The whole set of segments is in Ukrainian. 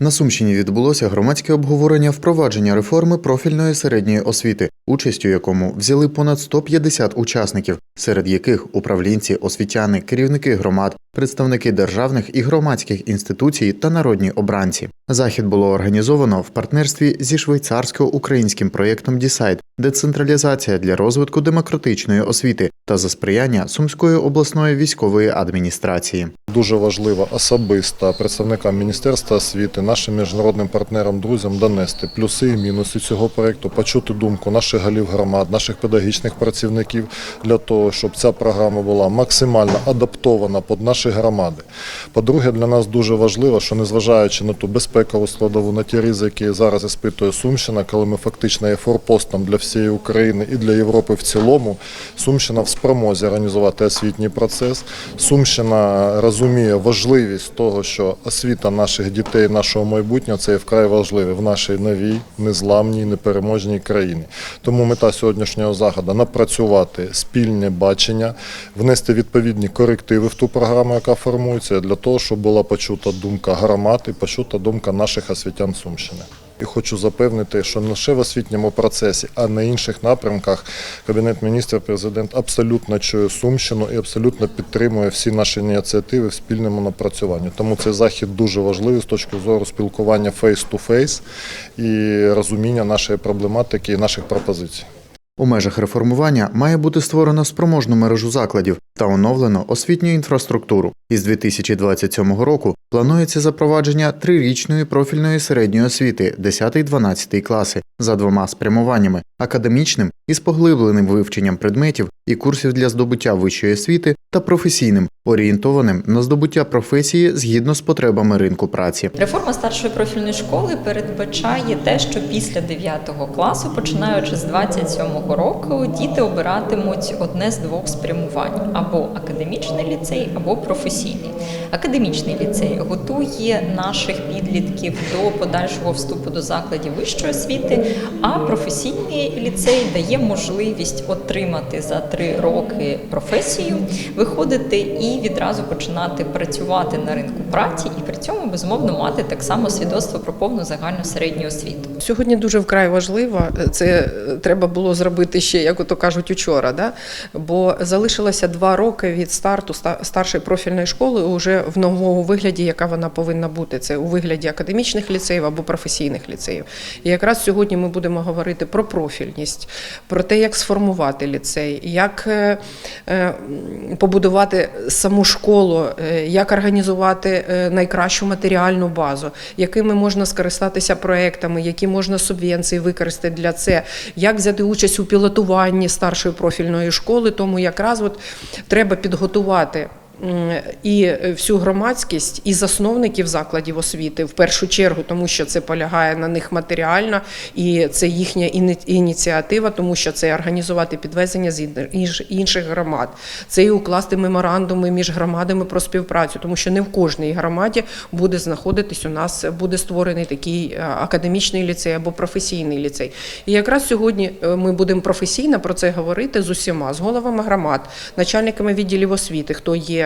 На Сумщині відбулося громадське обговорення впровадження реформи профільної середньої освіти, участю якому взяли понад 150 учасників, серед яких управлінці, освітяни, керівники громад, представники державних і громадських інституцій та народні обранці. Захід було організовано в партнерстві зі швейцарсько-українським проєктом Дісайд, децентралізація для розвитку демократичної освіти та за сприяння Сумської обласної військової адміністрації. Дуже важливо особисто представникам Міністерства освіти, нашим міжнародним партнерам, друзям донести плюси і мінуси цього проєкту, почути думку наших голів громад, наших педагогічних працівників для того, щоб ця програма була максимально адаптована під наші громади. По-друге, для нас дуже важливо, що незважаючи на ту безпекову складову, на ті ризики, які зараз іспитує Сумщина, коли ми фактично є форпостом для всієї України і для Європи в цілому, Сумщина в спромозі організувати освітній процес. Сумщина розуміє важливість того, що освіта наших дітей, нашого майбутнього це є вкрай важливе в нашій новій, незламній, непереможній країні. Тому мета сьогоднішнього заходу напрацювати спільне бачення, внести відповідні корективи в ту програму, яка формується, для того, щоб була почута думка громад і почута думка наших освітян Сумщини. І хочу запевнити, що не лише в освітньому процесі, а на інших напрямках Кабінет міністрів, президент абсолютно чує Сумщину і абсолютно підтримує всі наші ініціативи в спільному напрацюванні. Тому цей захід дуже важливий з точки зору спілкування фейс-ту-фейс і розуміння нашої проблематики і наших пропозицій. У межах реформування має бути створено спроможну мережу закладів та оновлено освітню інфраструктуру. Із 2027 року планується запровадження трирічної профільної середньої освіти 10-12 класи за двома спрямуваннями: академічним із поглибленим вивченням предметів і курсів для здобуття вищої освіти та професійним, орієнтованим на здобуття професії згідно з потребами ринку праці. Реформа старшої профільної школи передбачає те, що після 9 класу, починаючи з 27-го року, діти обиратимуть одне з двох спрямувань: або академічний ліцей, або професійний. Академічний ліцей готує наших підлітків до подальшого вступу до закладів вищої освіти, а професійний ліцей дає можливість отримати за три роки професію, виходити і відразу починати працювати на ринку праці, і при цьому безумовно мати так само свідоцтво про повну загальну середню освіту. Сьогодні дуже вкрай важливо. Це треба було зробити ще, як ото кажуть, учора. Да? Бо залишилося два роки від старту старшої профільної школи уже в новому вигляді, яка вона повинна бути. Це у вигляді академічних ліцеїв або професійних ліцеїв. І якраз сьогодні ми будемо говорити про профільність, про те, як сформувати ліцей, як е, е, побудувати саму школу, е, як організувати найкращу матеріальну базу, якими можна скористатися проектами, які можна субвенції використати для це, як взяти участь у пілотуванні старшої профільної школи. Тому якраз от треба підготувати. І всю громадськість, і засновників закладів освіти в першу чергу, тому що це полягає на них матеріально, і це їхня іні- ініціатива, тому що це організувати підвезення з інших громад, це і укласти меморандуми між громадами про співпрацю, тому що не в кожній громаді буде знаходитись у нас, буде створений такий е, академічний ліцей або професійний ліцей. І якраз сьогодні е, ми будемо професійно про це говорити з усіма, з головами громад, начальниками відділів освіти, хто є.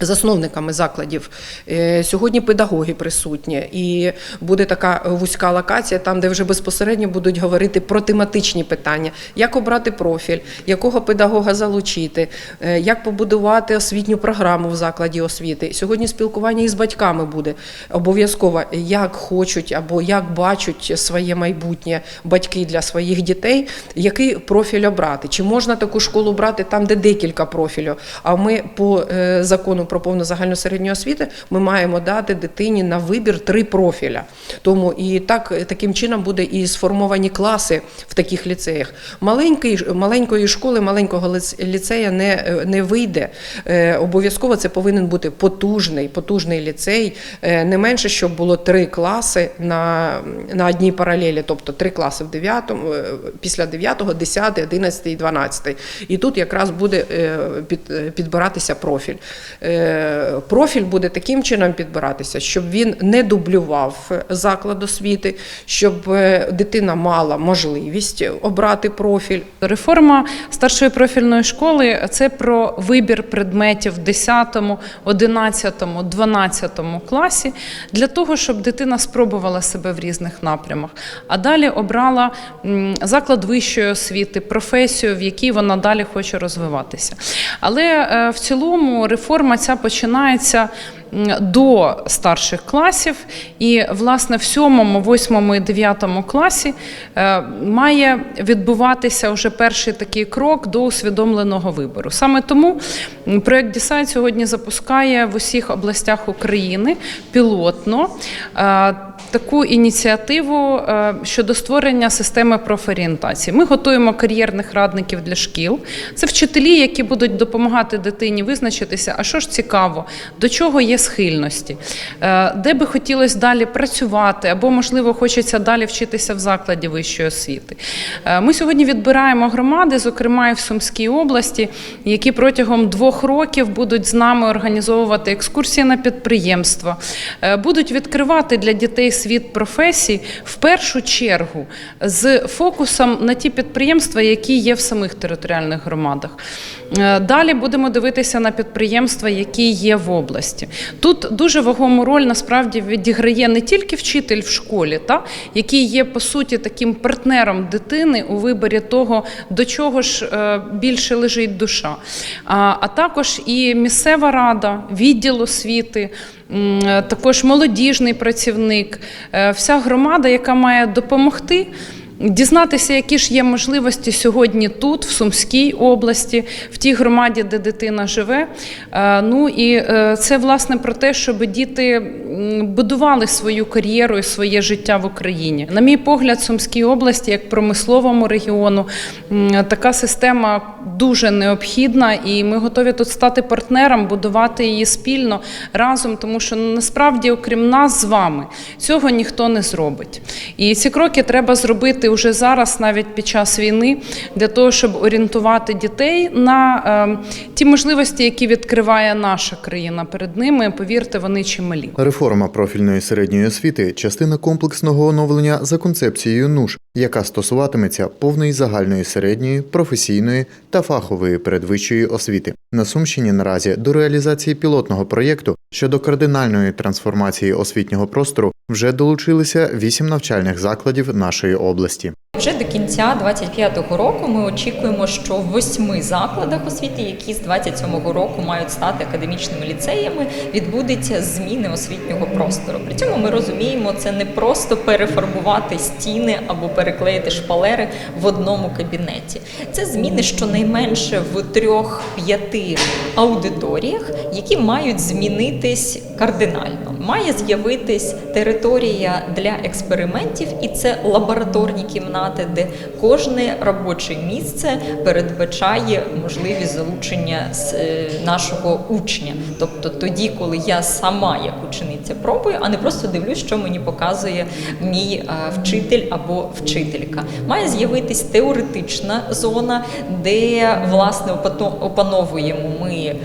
Засновниками закладів Е, сьогодні педагоги присутні, і буде така вузька локація, там де вже безпосередньо будуть говорити про тематичні питання: як обрати профіль, якого педагога залучити, е, як побудувати освітню програму в закладі освіти. Сьогодні спілкування із батьками буде обов'язково, як хочуть або як бачать своє майбутнє батьки для своїх дітей, який профіль обрати. Чи можна таку школу брати там, де декілька профілів? А ми по е, закону про повну загальну середню освіту ми маємо дати дитині на вибір три профіля. Тому і так таким чином буде і сформовані класи в таких ліцеях. Маленької маленької школи, маленького ліцея не, е, не вийде. Е, Обов'язково це повинен бути потужний, потужний ліцей. Е, Не менше, щоб було три класи на, на одній паралелі, тобто три класи в 9, е, після 9, 10, 11 і 12. І тут якраз буде е, під, е, підбиратися профіль. Е, профіль буде таким чином підбиратися, щоб він не дублював заклад освіти, щоб е, дитина мала можливість обрати профіль. Реформа старшої профільної школи це про вибір предметів в 10, 11, 12 класі для того, щоб дитина спробувала себе в різних напрямах, а далі обрала заклад вищої освіти, професію, в якій вона далі хоче розвиватися. Але е, в цілому реформа починається м, до старших класів, і власне в 7, 8 і 9 класі е, має відбуватися вже перший такий крок до усвідомленого вибору. Саме тому проект Дісайт сьогодні запускає в усіх областях України пілотно е, таку ініціативу е, щодо створення системи профорієнтації. Ми готуємо кар'єрних радників для шкіл. Це вчителі, які будуть допомагати дитині визначитися, а що ж цікаво, до чого є схильності, е, де би хотілося далі працювати, або, можливо, хочеться далі вчитися в закладі вищої освіти. Е, Ми сьогодні відбираємо громади, зокрема і в Сумській області, які протягом двох років будуть з нами організовувати екскурсії на підприємства, е, будуть відкривати для дітей світ професій в першу чергу з фокусом на ті підприємства, які є в самих територіальних громадах. Далі будемо дивитися на підприємства, які є в області. Тут дуже вагому роль насправді відіграє не тільки вчитель в школі, та, який є по суті таким партнером дитини у виборі того, до чого ж е, більше лежить душа, а, також і місцева рада, відділ освіти. Також молодіжний працівник, е, вся громада, яка має допомогти Дізнатися, які ж є можливості сьогодні тут, в Сумській області, в тій громаді, де дитина живе. Е, Ну і е, це власне про те, щоб діти будували свою кар'єру і своє життя в Україні. На мій погляд, Сумській області, як промисловому регіону, така система дуже необхідна, і ми готові тут стати партнером, будувати її спільно разом, тому що ну, насправді, окрім нас з вами, цього ніхто не зробить. І ці кроки треба зробити вже зараз, навіть під час війни, для того, щоб орієнтувати дітей на е, ті можливості, які відкриває наша країна перед ними. Повірте, вони чималі. Реформа профільної середньої освіти частина комплексного оновлення за концепцією НУШ, яка стосуватиметься повної загальної середньої, професійної та фахової передвищої освіти. На Сумщині наразі до реалізації пілотного проєкту щодо кардинальної трансформації освітнього простору вже долучилися вісім навчальних закладів нашої області. Вже до кінця 25-го року ми очікуємо, що в восьми закладах освіти, які з 27-го року мають стати академічними ліцеями, відбудеться зміни освітнього простору. При цьому ми розуміємо, це не просто перефарбувати стіни або переклеїти шпалери в одному кабінеті. Це зміни щонайменше в трьох-п'яти аудиторіях, які мають змінитись кардинально. Має з'явитись територія для експериментів, і це лабораторні кімнати, де кожне робоче місце передбачає можливість залучення е, нашого учня. Тобто тоді, коли я сама як учениця пробую, а не просто дивлюсь, що мені показує мій е, вчитель або вчителька. Має з'явитись теоретична зона, де власне опановуємо ми е,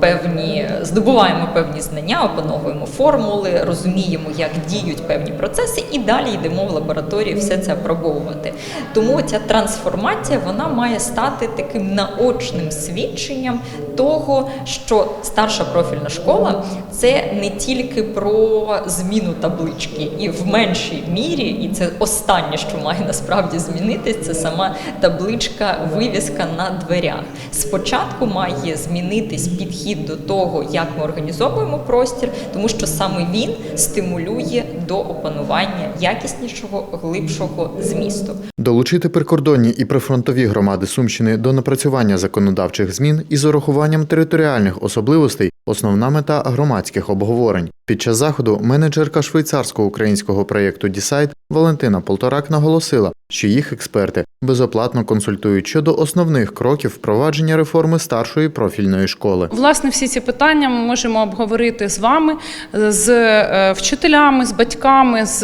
певні, здобуваємо певні знання, опановуємо формули, розуміємо, як діють певні процеси, і далі йдемо в лабораторії все це апробовувати. Тому ця трансформація вона має стати таким наочним свідченням того, що старша профільна школа це не тільки про зміну таблички, і в меншій мірі, і це останнє, що має насправді змінитись, це сама табличка, вивіска на дверях. Спочатку має змінитись підхід до того, як ми організовуємо простір, тому що саме він стимулює до опанування якіснішого, глибшого змісту. Долучити прикордонні і прифронтові громади Сумщини до напрацювання законодавчих змін із урахуванням територіальних особливостей основна мета громадських обговорень. Під час заходу менеджерка швейцарсько-українського проєкту Дісайд Валентина Полторак наголосила, що їх експерти безоплатно консультують щодо основних кроків впровадження реформи старшої профільної школи. Власне, всі ці питання ми можемо обговорити з вами, з е, вчителями, з батьками, з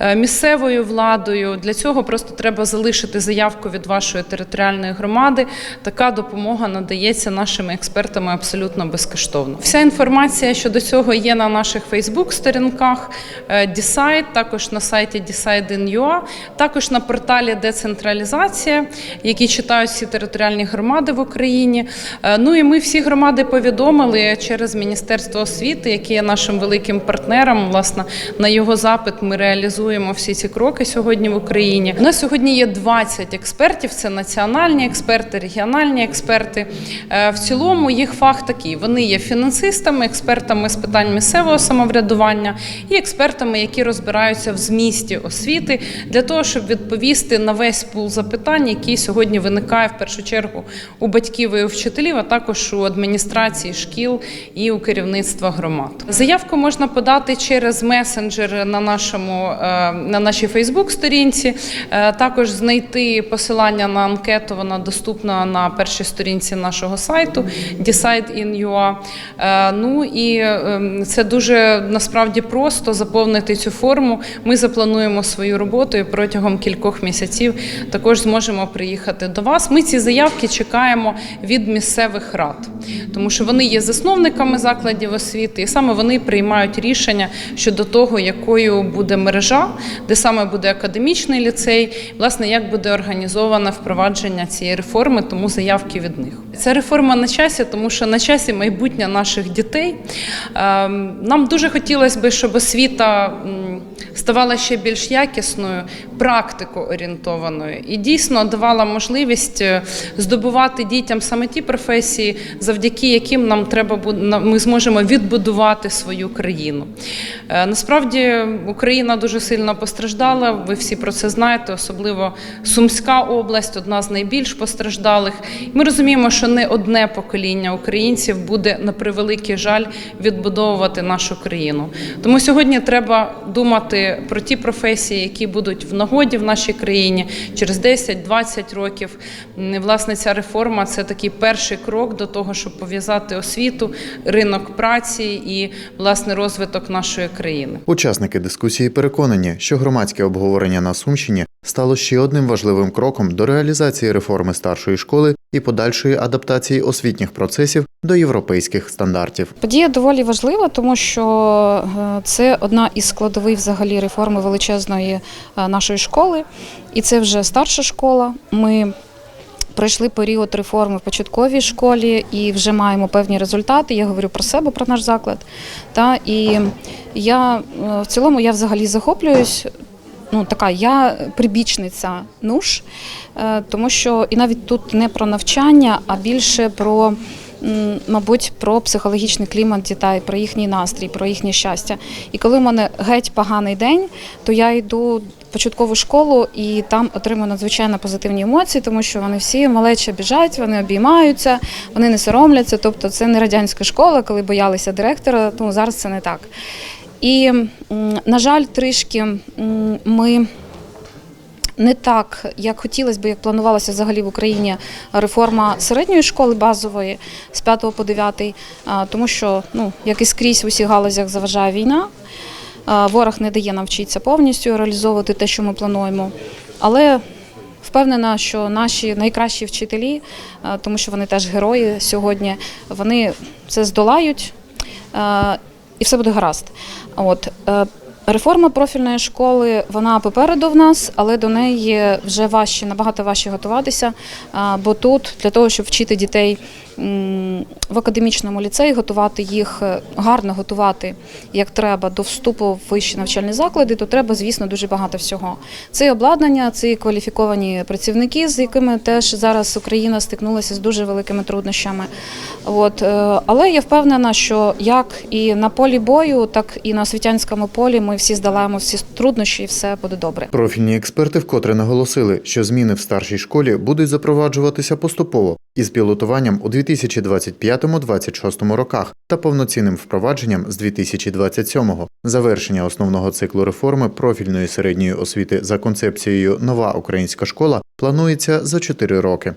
е, місцевою владою. Для цього просто треба залишити заявку від вашої територіальної громади. Така допомога надається нашими експертами абсолютно безкоштовно. Вся інформація щодо цього є на наших Фейсбук-сторінках е, Decide, також на сайті Decide.in.ua, також на порталі Децентралізація, які читають всі територіальні громади в Україні. Е, Ну і ми всі громади повідомили через Міністерство освіти, яке є нашим великим партнером. Власне, на його запит ми реалізуємо всі ці кроки сьогодні в Україні. У нас сьогодні є 20 експертів. Це національні експерти, регіональні експерти. Е, В цілому їх фах такий. Вони є фінансистами, експертами з питань місцевого самоврядування і експертами, які розбираються в змісті освіти, для того, щоб відповісти на весь пул запитань, який сьогодні виникає в першу чергу у батьків і у вчителів, а також у адміністрації шкіл і у керівництва громад. Заявку можна подати через месенджер на нашому е, на нашій Фейсбук-сторінці. Також знайти посилання на анкету. Вона доступна на першій сторінці нашого сайту Decide.in.ua. Е, Ну і ем, це дуже насправді просто заповнити цю форму. Ми заплануємо свою роботу і протягом кількох місяців також зможемо приїхати до вас. Ми ці заявки чекаємо від місцевих рад, тому що вони є засновниками закладів освіти, і саме вони приймають рішення щодо того, якою буде мережа, де саме буде академічний ліцей, власне, як буде організоване впровадження цієї реформи, тому заявки від них. Ця реформа на часі, тому що на часі майбутнє наших дітей. Ем, Нам дуже хотілося б, щоб освіта ставала ще більш якісною, практико-орієнтованою і дійсно давала можливість е, здобувати дітям саме ті професії, завдяки яким нам треба ми зможемо відбудувати свою країну. Е, Насправді Україна дуже сильно постраждала. Ви всі про це знаєте, особливо Сумська область, одна з найбільш постраждалих. Ми розуміємо, що не одне покоління українців буде на превеликий жаль відбудовувати нашу країну. Тому сьогодні треба думати про ті професії, які будуть в нагоді в нашій країні через 10-20 років. Власне, ця реформа це такий перший крок до того, щоб пов'язати освіту, ринок праці і власне розвиток нашої країни. Учасники дискусії переконані, що громадське обговорення на Сумщині стало ще одним важливим кроком до реалізації реформи старшої школи і подальшої адаптації освітніх процесів до європейських стандартів. Подія доволі важлива, тому що е, це одна із складових взагалі реформи величезної е, нашої школи, і це вже старша школа. Ми пройшли період реформи в початковій школі і вже маємо певні результати. Я говорю про себе, про наш заклад. Та і я е, в цілому я взагалі захоплююсь. Ну, така я прибічниця НУШ, е, тому що і навіть тут не про навчання, а більше про, мабуть, про психологічний клімат дітей, про їхній настрій, про їхнє щастя. І коли в мене геть поганий день, то я йду в початкову школу і там отримую надзвичайно позитивні емоції, тому що вони всі малече біжать, вони обіймаються, вони не соромляться. Тобто це не радянська школа, коли боялися директора. Ну зараз це не так. І, на жаль, трішки ми не так, як хотілося б, як планувалося взагалі в Україні реформа середньої школи базової з 5 по 9, тому що, ну, як і скрізь в усіх галузях заважає війна. Ворог не дає нам вчитися повністю реалізовувати те, що ми плануємо. Але впевнена, що наші найкращі вчителі, тому що вони теж герої сьогодні, вони це здолають і все буде гаразд. От е, реформа профільної школи вона попереду в нас, але до неї вже важче, набагато важче готуватися. Бо тут для того, щоб вчити дітей в академічному ліцеї, готувати їх е, гарно готувати як треба до вступу в вищі навчальні заклади, то треба, звісно, дуже багато всього. Це і обладнання, це і кваліфіковані працівники, з якими теж зараз Україна стикнулася з дуже великими труднощами. От, е, але я впевнена, що як і на полі бою, так і на освітянському полі ми всі здолаємо всі труднощі, і все буде добре. Профільні експерти вкотре наголосили, що зміни в старшій школі будуть запроваджуватися поступово із пілотуванням у 2025-2026 роках та повноцінним впровадженням з 2027-го. Завершення основного циклу реформи профільної середньої освіти за концепцією Нова українська школа планується за 4 роки.